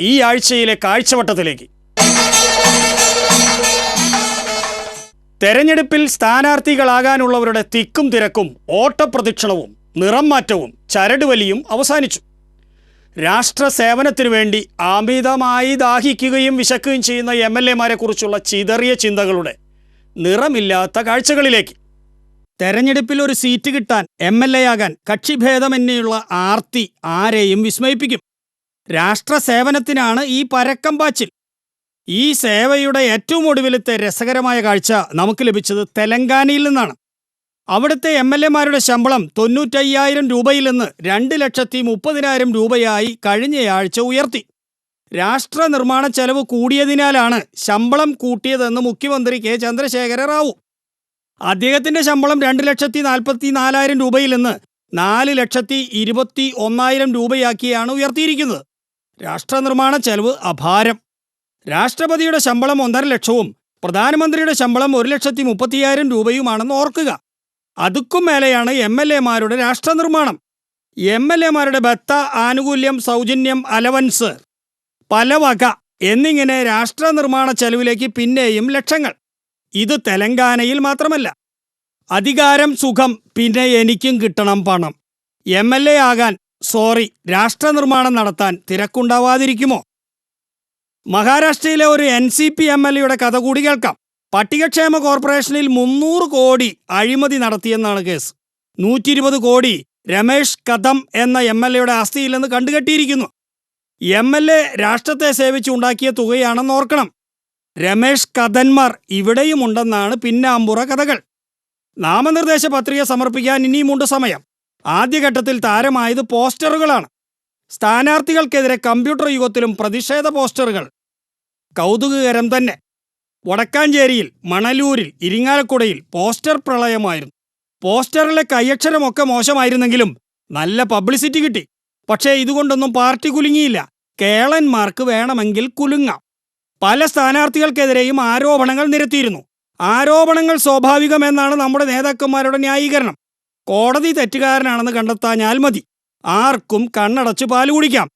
ഈ ആഴ്ചയിലെ കാഴ്ചവട്ടത്തിലേക്ക്. തെരഞ്ഞെടുപ്പിൽ സ്ഥാനാർത്ഥികളാകാനുള്ളവരുടെ തിക്കും തിരക്കും ഓട്ടപ്രദക്ഷിണവും നിറം മാറ്റവും ചരടുവലിയും അവസാനിച്ചു. രാഷ്ട്ര സേവനത്തിനു വേണ്ടി അമിതമായി ദാഹിക്കുകയും വിശക്കുകയും ചെയ്യുന്ന എം എൽ എമാരെ കുറിച്ചുള്ള ചിതറിയ ചിന്തകളുടെ നിറമില്ലാത്ത കാഴ്ചകളിലേക്ക്. തെരഞ്ഞെടുപ്പിൽ ഒരു സീറ്റ് കിട്ടാൻ എം എൽ എ ആകാൻ കക്ഷിഭേദമന്യുള്ള ആർത്തി ആരെയും വിസ്മയിപ്പിക്കും. രാഷ്ട്ര സേവനത്തിനാണ് ഈ പരക്കം പാച്ചിൽ. ഈ സേവയുടെ ഏറ്റവും ഒടുവിലത്തെ രസകരമായ കാഴ്ച നമുക്ക് ലഭിച്ചത് തെലങ്കാനയിൽ നിന്നാണ്. അവിടുത്തെ എം എൽ എമാരുടെ ശമ്പളം തൊണ്ണൂറ്റയ്യായിരം രൂപയിൽ നിന്ന് രണ്ട് ലക്ഷത്തി മുപ്പതിനായിരം രൂപയായി കഴിഞ്ഞയാഴ്ച ഉയർത്തി. രാഷ്ട്ര നിർമ്മാണ ചെലവ് കൂടിയതിനാലാണ് ശമ്പളം കൂട്ടിയതെന്ന് മുഖ്യമന്ത്രി കെ. ചന്ദ്രശേഖര റാവു. അദ്ദേഹത്തിന്റെ ശമ്പളം രണ്ട് ലക്ഷത്തി നാൽപ്പത്തി നാലായിരം രൂപയിൽ നിന്ന് നാല് ലക്ഷത്തി ഇരുപത്തി ഒന്നായിരം രൂപയാക്കിയാണ് ഉയർത്തിയിരിക്കുന്നത്. രാഷ്ട്ര നിർമ്മാണ ചെലവ് അപാരം. രാഷ്ട്രപതിയുടെ ശമ്പളം ഒന്നര ലക്ഷവും പ്രധാനമന്ത്രിയുടെ ശമ്പളം ഒരു ലക്ഷത്തി മുപ്പത്തിയായിരം രൂപയുമാണെന്ന് ഓർക്കുക. അതുക്കും മേലെയാണ് എം എൽ എമാരുടെ രാഷ്ട്ര നിർമ്മാണം എം എൽ എമാരുടെ ബത്ത ആനുകൂല്യം സൗജന്യം അലവൻസ് പലവക എന്നിങ്ങനെ രാഷ്ട്ര നിർമ്മാണ ചെലവിലേക്ക് പിന്നെയും ലക്ഷങ്ങൾ. ഇത് തെലങ്കാനയിൽ മാത്രമല്ല. അധികാരം സുഖം പിന്നെ എനിക്കും കിട്ടണം പണം. എം എൽ എ ആകാൻ സോറി രാഷ്ട്ര നിർമ്മാണം നടത്താൻ തിരക്കുണ്ടാവാതിരിക്കുമോ? മഹാരാഷ്ട്രയിലെ ഒരു N C P M L എയുടെ കഥ കൂടി കേൾക്കാം. പട്ടികക്ഷേമ കോർപ്പറേഷനിൽ മുന്നൂറ് കോടി അഴിമതി നടത്തിയെന്നാണ് കേസ്. നൂറ്റി ഇരുപത് കോടി രമേഷ് കഥം എന്ന എം എൽ എയുടെ ആസ്തിയില്ലെന്ന് കണ്ടുകെട്ടിയിരിക്കുന്നു. എം എൽ എ രാഷ്ട്രത്തെ സേവിച്ചുണ്ടാക്കിയ തുകയാണെന്ന് ഓർക്കണം. രമേഷ് കഥന്മാർ ഇവിടെയുമുണ്ടെന്നാണ് പിന്നാമ്പുറ കഥകൾ. നാമനിർദ്ദേശ പത്രിക സമർപ്പിക്കാൻ ഇനിയുമുണ്ട് സമയം. ആദ്യഘട്ടത്തിൽ താരമായത് പോസ്റ്ററുകളാണ്. സ്ഥാനാർത്ഥികൾക്കെതിരെ കമ്പ്യൂട്ടർ യുഗത്തിലും പ്രതിഷേധ പോസ്റ്ററുകൾ. കൗതുകകരം തന്നെ. വടക്കാഞ്ചേരിയിൽ മണലൂരിൽ ഇരിങ്ങാലക്കുടയിൽ പോസ്റ്റർ പ്രളയമായിരുന്നു. പോസ്റ്ററിലെ കൈയക്ഷരമൊക്കെ മോശമായിരുന്നെങ്കിലും നല്ല പബ്ലിസിറ്റി കിട്ടി. പക്ഷേ ഇതുകൊണ്ടൊന്നും പാർട്ടി കുലുങ്ങിയില്ല. കേളന്മാർക്ക് വേണമെങ്കിൽ കുലുങ്ങാം. പല സ്ഥാനാർത്ഥികൾക്കെതിരെയും ആരോപണങ്ങൾ നിരത്തിയിരുന്നു. ആരോപണങ്ങൾ സ്വാഭാവികമെന്നാണ് നമ്മുടെ നേതാക്കന്മാരുടെ ന്യായീകരണം. കോടതി തെറ്റുകാരനാണെന്ന് കണ്ടെത്താഞ്ഞാൽ മതി. ആർക്കും കണ്ണടച്ച് പാൽ കുടിക്കാം.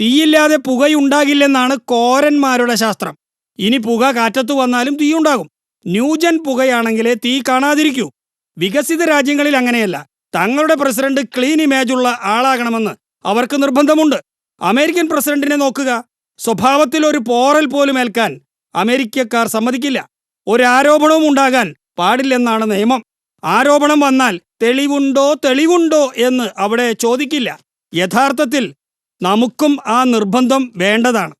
തീയില്ലാതെ പുകയുണ്ടാകില്ലെന്നാണ് കോരന്മാരുടെ ശാസ്ത്രം. ഇനി പുക കാറ്റത്തു വന്നാലും തീയുണ്ടാകും. ന്യൂജൻ പുകയാണെങ്കിലേ തീ കാണാതിരിക്കൂ. വികസിത രാജ്യങ്ങളിൽ അങ്ങനെയല്ല. തങ്ങളുടെ പ്രസിഡന്റ് ക്ലീൻ ഇമേജുള്ള ആളാകണമെന്ന് അവർക്ക് നിർബന്ധമുണ്ട്. അമേരിക്കൻ പ്രസിഡന്റിനെ നോക്കുക. സ്വഭാവത്തിൽ ഒരു പോറൽ പോലും ഏൽക്കാൻ അമേരിക്കക്കാർ സമ്മതിക്കില്ല. ഒരു ആരോപണവും ഉണ്ടാകാൻ പാടില്ലെന്നാണ് നിയമം. ആരോപണം വന്നാൽ തെളിവുണ്ടോ തെളിവുണ്ടോ എന്ന് അവിടെ ചോദിക്കില്ല. യഥാർത്ഥത്തിൽ നമുക്കും ആ നിർബന്ധം വേണ്ടതാണ്.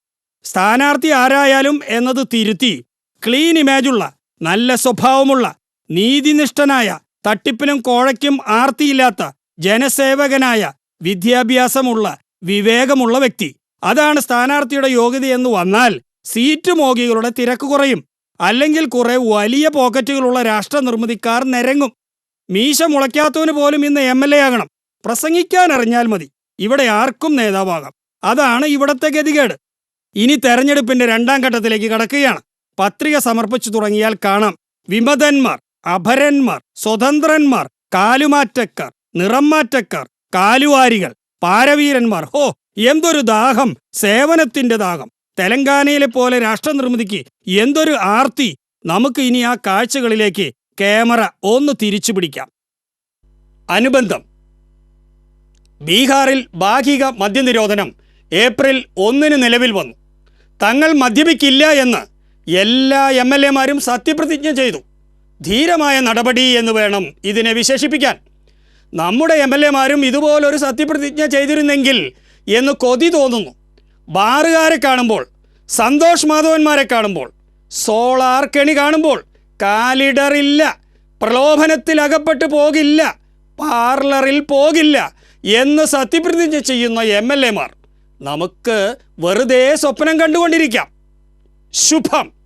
സ്ഥാനാർത്ഥി ആരായാലും എന്നത് തിരുത്തി ക്ലീൻ ഇമേജുള്ള നല്ല സ്വഭാവമുള്ള നീതിനിഷ്ഠനായ തട്ടിപ്പിനും കോഴയ്ക്കും ആർത്തിയില്ലാത്ത ജനസേവകനായ വിദ്യാഭ്യാസമുള്ള വിവേകമുള്ള വ്യക്തി. അതാണ് സ്ഥാനാർത്ഥിയുടെ യോഗ്യതയെന്ന് വന്നാൽ സീറ്റ് മോഗികളുടെ തിരക്ക് കുറയും. അല്ലെങ്കിൽ കുറെ വലിയ പോക്കറ്റുകളുള്ള രാഷ്ട്രനിർമ്മിതിക്കാർ നിരങ്ങും. മീശ മുളയ്ക്കാത്തവന് പോലും ഇന്ന് എം എൽ എ ആകണം. പ്രസംഗിക്കാൻ അറിഞ്ഞാൽ മതി. ഇവിടെ ആർക്കും നേതാവാകാം. അതാണ് ഇവിടത്തെ ഗതികേട്. ഇനി തെരഞ്ഞെടുപ്പിന്റെ രണ്ടാം ഘട്ടത്തിലേക്ക് കടക്കുകയാണ്. പത്രിക സമർപ്പിച്ചു തുടങ്ങിയാൽ കാണാം. വിമതന്മാർ അഭരന്മാർ സ്വതന്ത്രന്മാർ കാലുമാറ്റക്കാർ നിറംമാറ്റക്കാർ കാലുവാരികൾ പാരവീരന്മാർ. ഹോ എന്തൊരു ദാഹം. സേവനത്തിന്റെ ദാഹം. തെലങ്കാനയിലെ പോലെ രാഷ്ട്രനിർമ്മിതിക്ക് എന്തൊരു ആർത്തി. നമുക്ക് ഇനി ആ കാഴ്ചകളിലേക്ക് ക്യാമറ ഒന്ന് തിരിച്ചു പിടിക്കാം. അനുബന്ധം. ബീഹാറിൽ ഭാഗിക മദ്യനിരോധനം ഏപ്രിൽ ഒന്നിന് നിലവിൽ വന്നു. തങ്ങൾ മദ്യപിക്കില്ല എന്ന് എല്ലാ എം എൽ എമാരും സത്യപ്രതിജ്ഞ ചെയ്തു. ധീരമായ നടപടി എന്ന് വേണം ഇതിനെ വിശേഷിപ്പിക്കാൻ. നമ്മുടെ എം എൽ എമാരും ഇതുപോലൊരു സത്യപ്രതിജ്ഞ ചെയ്തിരുന്നെങ്കിൽ എന്ന് കൊതി തോന്നുന്നു. ബാറുകാരെ കാണുമ്പോൾ സന്തോഷ് മാധവന്മാരെ കാണുമ്പോൾ സോളാർ കെണി കാണുമ്പോൾ കാലിടറില്ല പ്രലോഭനത്തിൽ അകപ്പെട്ടു പോകില്ല പാർലറിൽ പോകില്ല എന്ന് സത്യപ്രതിജ്ഞ ചെയ്യുന്ന എം എൽ എമാർ നമുക്ക് വെറുതെ സ്വപ്നം കണ്ടുകൊണ്ടിരിക്കാം. ശുഭം.